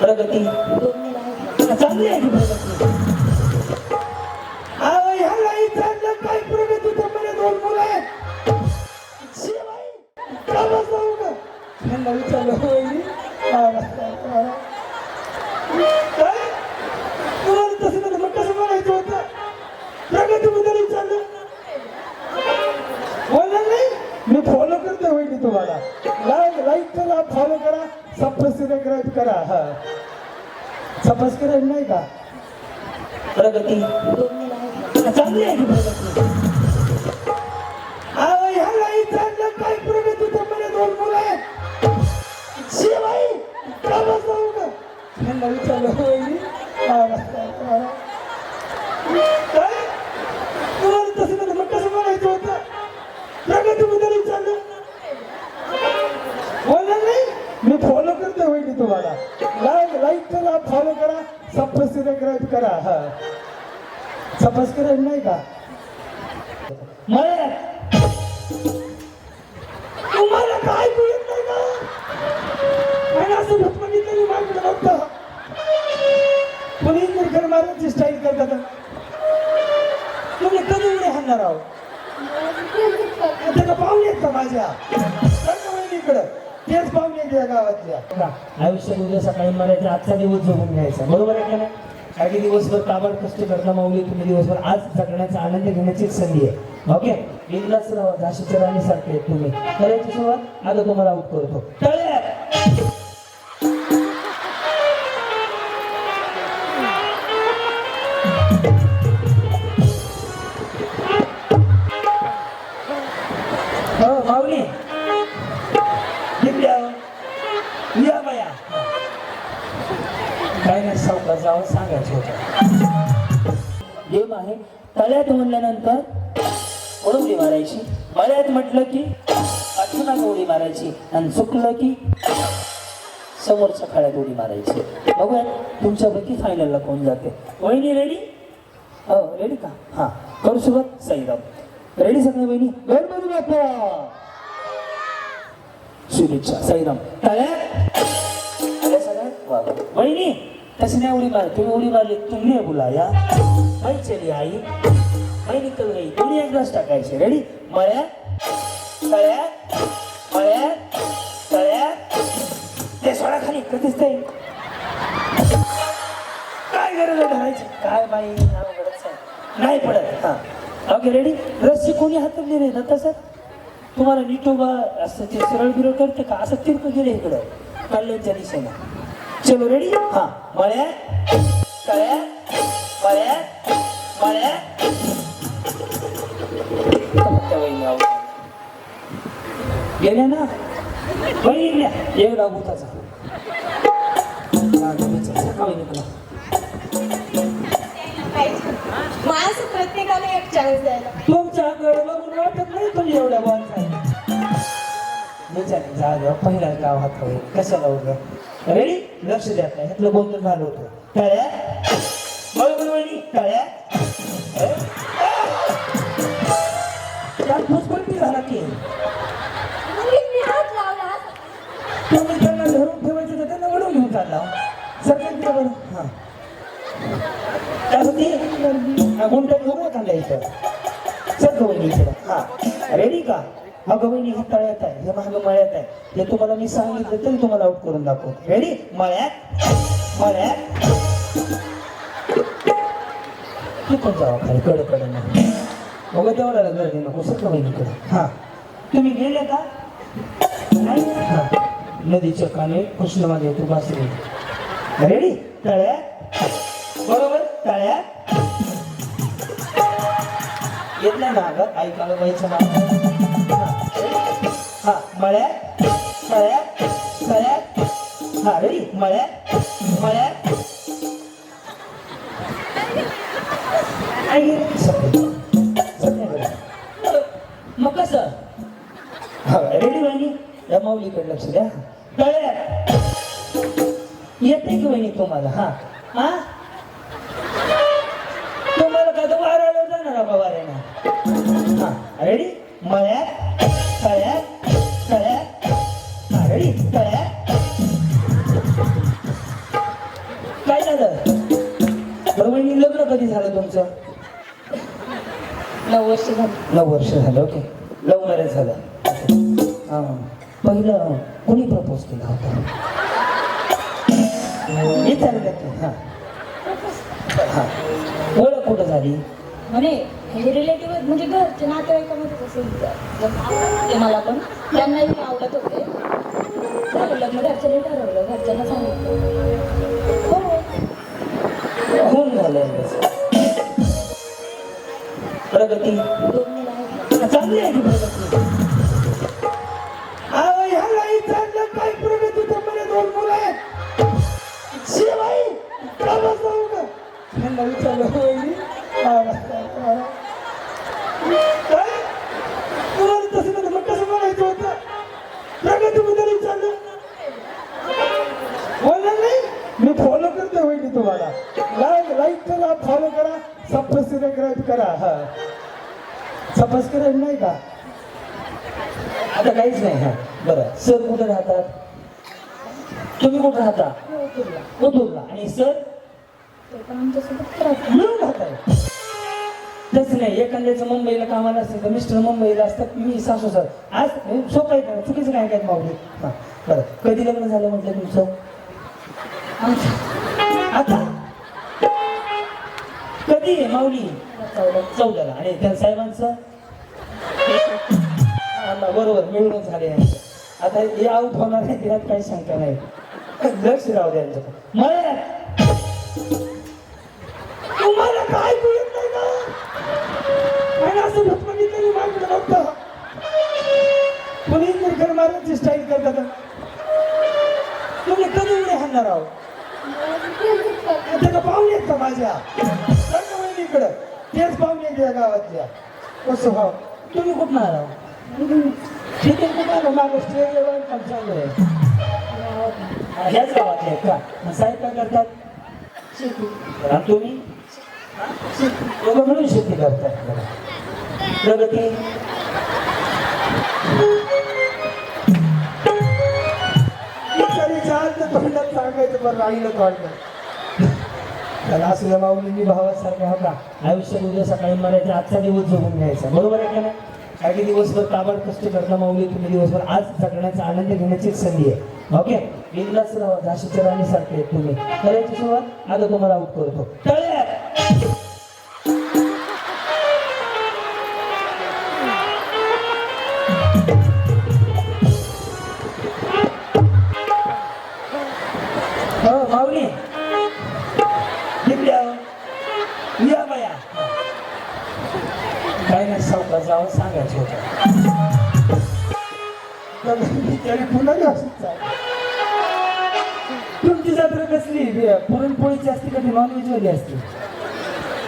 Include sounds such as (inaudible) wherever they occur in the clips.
प्रगती. चांगली आहे ह्याला विचारलं काय प्रगती तर दोन मुलं आहेत. शिवाय का बसला ह्यांना विचारलं करा हा. सबस्क्राईब नाही का? प्रगती. चांगली आहे ह्याला काय प्रगती? तर दोन मुलं आहेत. का ह्यांना विचारलं मी फॉलो करतो वहिनी तुम्हाला. लाईक लाईक करा फॉलो करा. सबस्क्राईब करा. हा. सबस्क्राईब नाही का? तुम्हाला काय कळत नाही का? आणि असं भटपणी तरी मागणं बघता कोणी निर्खर मारायची स्टाईल करतात तुम्ही कधी उडे हाणणार आहोत? त्याला पाहुणे आहेत का माझ्या? इकडं. तेच पाहुणे आहेत या गावातल्या आयुष्यात उद्या सकाळी मरायचं आजचा दिवस झोपून घ्यायचा. बरोबर आहे का नाही? काही दिवसभर काबाड कष्ट करता माऊली तुम्ही दिवसभर आज जगण्याचा आनंद घेण्याचीच संधी आहे. ओके? बिंदास राहा झाशीच्या राणीसारखे आहेत तुम्ही. करायची सुरुवात आता तुम्हाला आउट करतो. तळ्यात काय नाही सांगायचं होतं. गेम आहे. तळ्यात म्हणल्यानंतर उडी मारायची. मळ्यात म्हटलं की अठुणात उडी मारायची आणि चुकलं की समोरच्या खाड्यात उडी मारायची. बघूया तुमच्यापैकी फायनलला कोण जाते? वहिनी रेडी हो रेडी का? हां. करू सुरुवात? साईराम रेडी सगळ्या बहिणी गणपती बाप्पा! शुभेच्छा साईराम तळ्यात? आल्या सगळ्यात नाही उडी मार तुम्ही उडी मारली तुम्ही आहे बोला या. चली आई. मैं निकल गई. दोन्ही एक ग्लास टाकायचे. रेडी मळ्या तळ्यात मळ्या तळ्या ते सोडा खाली कधीच ते. काय गरज आहे धरायची? काय बाई नाही पडत. हा. ओके रेडी रस्सी कोणी हातवली रे ना तसं? तुम्हाला निटोबा असं ते सरळ बिरळ करते का? असं तिरकं गेले इकडं. कल्याणच्या दिशेला चलो रेडी हा मळ्या तळ्या मळ्या मळ्या. गेल्या ना गेल्या एक डाव भूताचा. माणसं प्रत्येकाला एक चान्स द्यायला. तुमच्याकडे बघून वाटत नाही तुम्ही एवढ्या बॉल विचार जागा पहिला गाव हात कशाला उभं रेडी लक्ष द्यात नाही ह्यातलं बोलणं झालं होतं. टाळ्या. बरोबर वहिनी टाळ्या. फुसफुटी झाला की. तुम्ही त्यांना धरून ठेवायचं तर त्यांना वडून घेऊन चालला. सरकार बरं हां. त्यासाठी गुंट घेऊन खाल्ल्या इथं. सर इकडं हां. रेडी का? अगं बहिणी हे तळ्यात आहे हे महाग मळ्यात आहे. हे तुम्हाला मी सांगितलं तरी तुम्हाला आउट करून दाखवतो. रेडी मळ्यात? मळ्यात? तू पण जावा खाली कडे कडे बघा तेवढा गर्दी नको सगळं बहिणीकडे हां. तुम्ही गेले का? नाही? हां. नदीच्या काने कृष्णमाने तू बासरी रेडी तळ्यात? बरोबर? तळ्यात? येत नाही ना अगं ऐकायला काळबाईचं ना हा मळ्यात तळ्यात तळ्यात हा रेडी मळ्यात मळ्यात मग कसं? हा रेडी बहिणी? या माऊलीकडे लक्ष द्या. तळ्यात येते की वहिनी तुम्हाला? हा. हा? तुम्हाला का तर वाऱ्याला जाणार बाबा वाऱ्यानं. हा रेडी? मळ्यात हा तळ्यात बरं वहिनी लग्न कधी झालं तुमचं? नऊ वर्ष झाली. नऊ वर्ष झालं ओके. लव्ह मॅरेज झालं. हां. पहिलं कोणी प्रपोज केला होता? विचारलं की हां. हां. ओळख कुठं झाली? म्हणे म्हणजे रिलेटिव्ह म्हणजे घरचे नातेवाईकामध्ये कसं ते मला पण त्यांनाही आवडत होते. झालं लग्न घरच्यांनी ठरवलं घरच्यांना सांगितलं. होऊन झालं म्हणजे. प्रगती. चांगली आहे की प्रगती? सबस्क्राईब हा. नाही का? आता काहीच नाही हा. बरं. सर कुठे राहतात? तुम्ही कुठे राहता? हो, आणि सर? राहतात. तसं नाही. एखाद्याचं मुंबईला कामाला असेल तर मिस्टर मुंबईला असतात मी सासू सर. आज सोपं आहे का चुकीचं काय काय मावली हां. बरं. कधी लग्न झालं म्हटलं तुमचं? आता? कधी आहे माऊली? चौदाला. आणि त्या साहेबांचं? ना, बरोबर मिळूनच झाले. आता हे आऊट होणार आहे त्यात काही शंका नाही. लक्ष राहू द्या. मला तुम्हाला काय कळत नाही का आणि असं बघितलं मी मागलं नव्हतं कोणी निर्खर मारण्याची स्टाईल करतात तुम्ही कधी उडे हाणणार आहोत? (laughs) का पाहुणे आहेत का माझ्या? इकडं. तेच पाहुणे आहेत या गावातल्या. कसं भाव तुम्ही कुठं आला ठीक आहे तुम्हाला मागं स्टेजवर काम चालू आहे. ह्याच गावातले आहेत का? मग साहेब काय करतात? आणि तुम्ही? दोघं मिळून शेती करतात. प्रगती. सांगायचं बरं राहिलं वाटलं त्याला असं या माऊलींनी भावासारखा होता. आयुष्य उद्या सकाळी मरायचा आजचा दिवस झोपून घ्यायचा. बरोबर आहे का नाही? काही दिवसभर काबाड कष्ट करता माऊली तुम्ही दिवसभर आज जगण्याचा आनंद घेण्याची संधी आहे. ओके? बिंदास राहा झाशीच्या राणीसारखे आहेत तुम्ही. करायची सुरुवात आता तुम्हाला आउट करतो. तळ्यात! सावकार सांगायचं होतं. तर पुन्हा तुमची जत्रा कसली? पुरणपोळीची असते का नॉनव्हेजवाली नॉनव्हेज असते?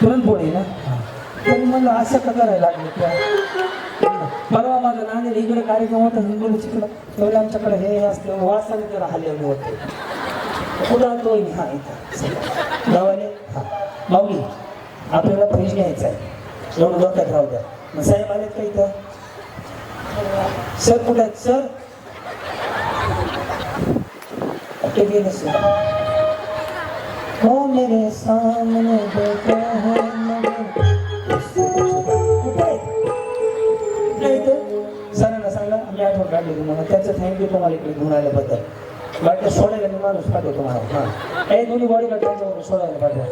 पुरणपोळी ना? तरी म्हणलं असं का करायला लागले त्या. परवा माझा नाणे इकडे कार्यक्रम होता हिंगोली चिकडं तेवढं आमच्याकडे हे असतं वासाने त्याला हल्ल्याने होते. कुठं तो हा इथं. गावाने हा. माऊली आपल्याला फ्रीज घ्यायचा आहे एवढं डोक्यात राहू द्या. मग साहेब आलेत का इथं? सर कुठे आहेत? सर? कुठे गेले सर. हो मेरे सामने बैठा है सरांना सांगा आम्ही आठवण काढली तुम्हाला. त्याचं थँक्यू तुम्हाला इकडे घेऊन आल्याबद्दल. वाटतं सोडायला मी माणूस पाठवतो तुम्हाला. हां. काही दोन्ही बॉडी गार्ड त्यांच्यावर सोडायला पाठवा.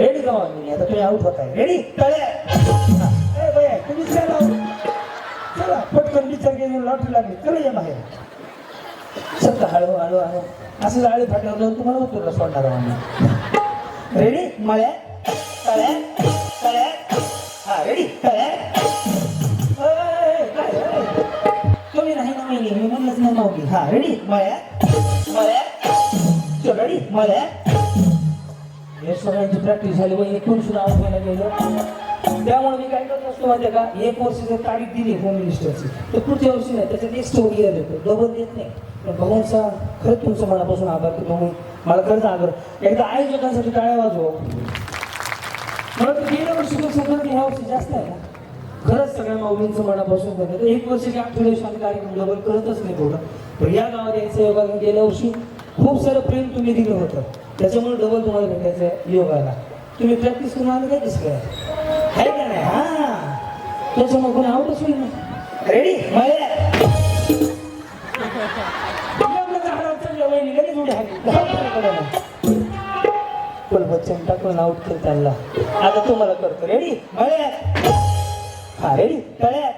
रेडी का मी आता तुम्ही आऊट होताय. रेडी तळे तुम्ही चला चला पटकन विचार घेऊन लॉटरी लागली चला या बाहेर. सत्ता हळू हळू हळू. असं जाळे फाटल्यावर जाऊन तुम्हाला उत्तरला सोडणार आहोत आम्ही. रेडी मळ्या? तळ्या? तळ्या? हा रेडी तळ्या? तुम्ही नाही ना मी मी म्हणलंच नाही माऊली. हा रेडी मळ्या? मळ्या? चल रेडी मळ्या? हे सगळ्यांची प्रॅक्टिस झाली वहिनी एकूण सुद्धा आवाज गेलं. त्यामुळे मी काय करत असतो माहिती आहे का? एक वर्ष जर तारीख दिली होम मिनिस्टरची तर पुढच्या वर्षी नाही त्याच्यात एक स्टोरी इयर येतो डबल देत नाही. पण भगवानचा खरंच तुमचं मनापासून आभार की तुम्ही मला खरंच आभार एकदा आयोजकांसाठी टाळ्या वाजव. म्हणून गेल्या गेल्या वर्षीपेक्षा खरं ह्या वर्षी जास्त आहे ना. खरंच सगळ्या माऊलींचं मनापासून करतात तर एक वर्ष की आठवड्या कार्यक्रम डबल करतच नाही थोडं पण या गावात यायचं योगा गेल्या वर्षी खूप सारं प्रेम तुम्ही दिलं होतं. त्याच्यामुळे डबल तुम्हाला भेटायचं योगाला. तुम्ही प्रॅक्टिस करून आलं काय दिसलं? आहे का नाही हा त्याच्यामुळे कोणी आवडच होईल ना रेडी मळ्या आपलं झाडावर लगेच उड्या हाणली. पण बच्चन टाकून आउट केलं त्यांना आता तुम्हाला करतो रेडी मळ्या हा रेडी तळ्या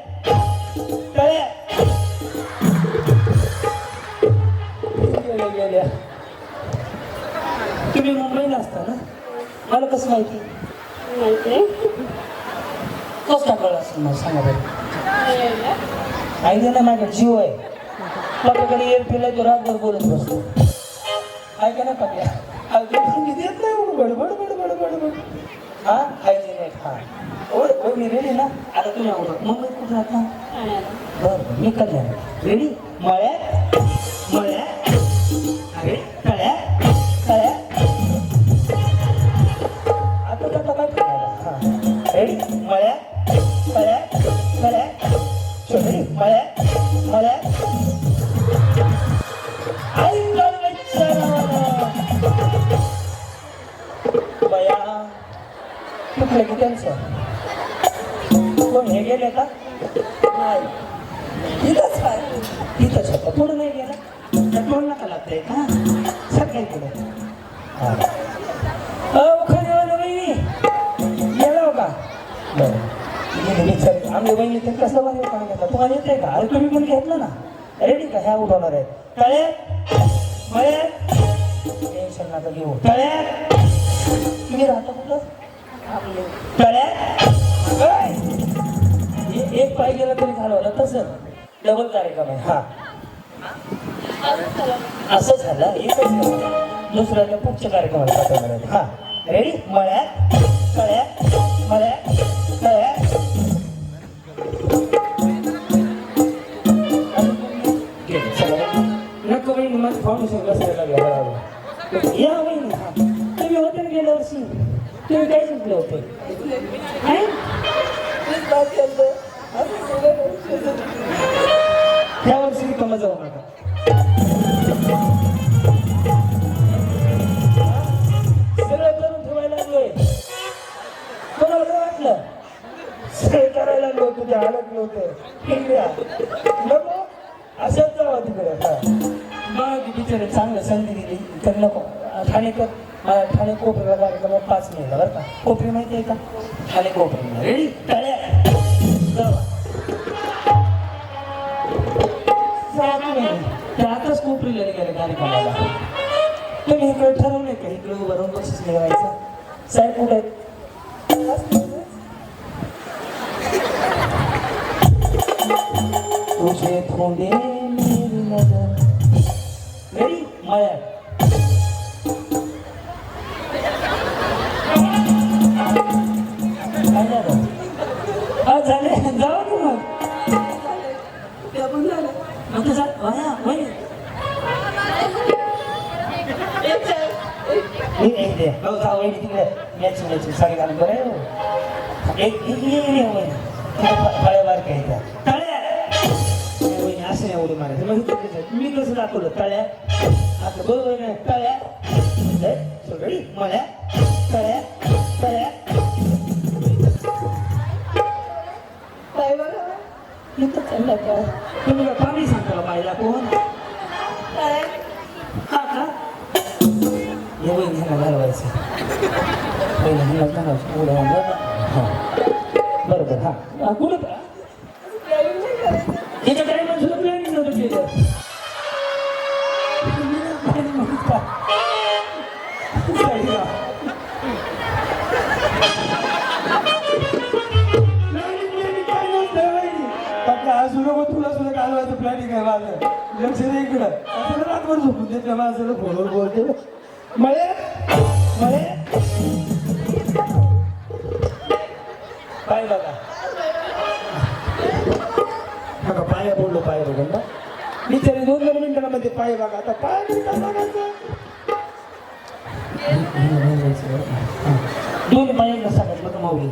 तळ्या गेल्या गेल्या तुम्ही मुंबईला असता ना मला कसं माहिती कसं टाकलं असं मला सांगा बरं आयडिया ना माझ्या जीव आहे. पप्पाकडे एअरटेल आहे तो रातभर बोलत बसतो ऐका ना पप्या मी देत नाही बडबड बडबड बडबड हा हायजेनिक हा. ओ ओ मी रेडी ना? आता तुम्ही आवडत कुठं राहता? बरं मी कल्याण रेडी मळ्यात? त्यांचं कोण हे गेले का? नाही. इथंच काय इथंच होतं. पुढं नाही गेला. तर म्हणून नका लागतंय? का सगळे पुढे. खरं बहिणी गेला हो का? बरं. आम्ही बहिणी तर कसं बरं घेतला तुम्हाला येत आहे का? अरे तुम्ही पण घेतलं ना. रेडी का? ह्या उठवणार आहे तळे. मळे. टेन्शन नका घेऊ. तळे. तुम्ही राहता कुठं? तळ्यात काय? एक पाय गेला तरी घालवलं तसं. डबल कार्यक्रम आहे. हा. असं झालं. एकच दुसऱ्याला पुढच्या कार्यक्रमाला पाठवणार आहे. हा. रेडी मळ्यात? तळ्यात मळ्यात? तळ्यात नको बहिणी माझं फाउंडेशन बसायला. या बहिणी तुम्ही होते गेल्या वर्षी? तुम्ही काय जिंकले होते काय? या वर्षी कमी जाऊ नका. सगळं करून ठेवायला लागलोय. कोणाला काय वाटलं? सगळं करायला लागलो तुझ्या हालत नव्हतं. नको. असंच जावा तिकडे. मग बिचारे चांगलं संधी दिली. तर नको. ठाणेकर ठाणे कोपऱ्याला कार्यक्रम पाच मिनिटं बरं का? कोपरी माहिती आहे का? ठाणे कोपरी रेडी टाळ्या जावा. कोपरीला गेले कार्यक्रमाला. तुम्ही इकडे ठरवले का? इकडे उभं राहून बक्षीस मिळवायचं साहेब कुठे तुझे थोडे मेरी नजर रेडी मळ्यात झालं झाले. जाऊ की मग. दे एक बार काय तळ्या! असं नाही उडी मारायचं मग मी कसं दाखवलं? तळ्या. आता बरोबर नाही तळ्या. सगळी मळ्या तळ्या तळ्या इथं चाललं का तुम्ही काय पाणी सांगता पाहिला कोण हा का हे वहिनी ह्याला घालवायचं वहिनी ह्याला घालवायचं पुढे हां बरोबर हां हा, कुठं तुला सुद्धा घालवायचं प्लॅनिंग आहे माझं लक्ष दे इकडं आता रातभर झोपून देत नाही माझं फोनवर बोलते मळे मळे पाय बघा बघा पाया बोललो पाय बघा ना बिचारे दोन दोन मिनिटामध्ये पाय बघा. आता पाय काय बघायचं दोन पायांना सांगितलं का माऊली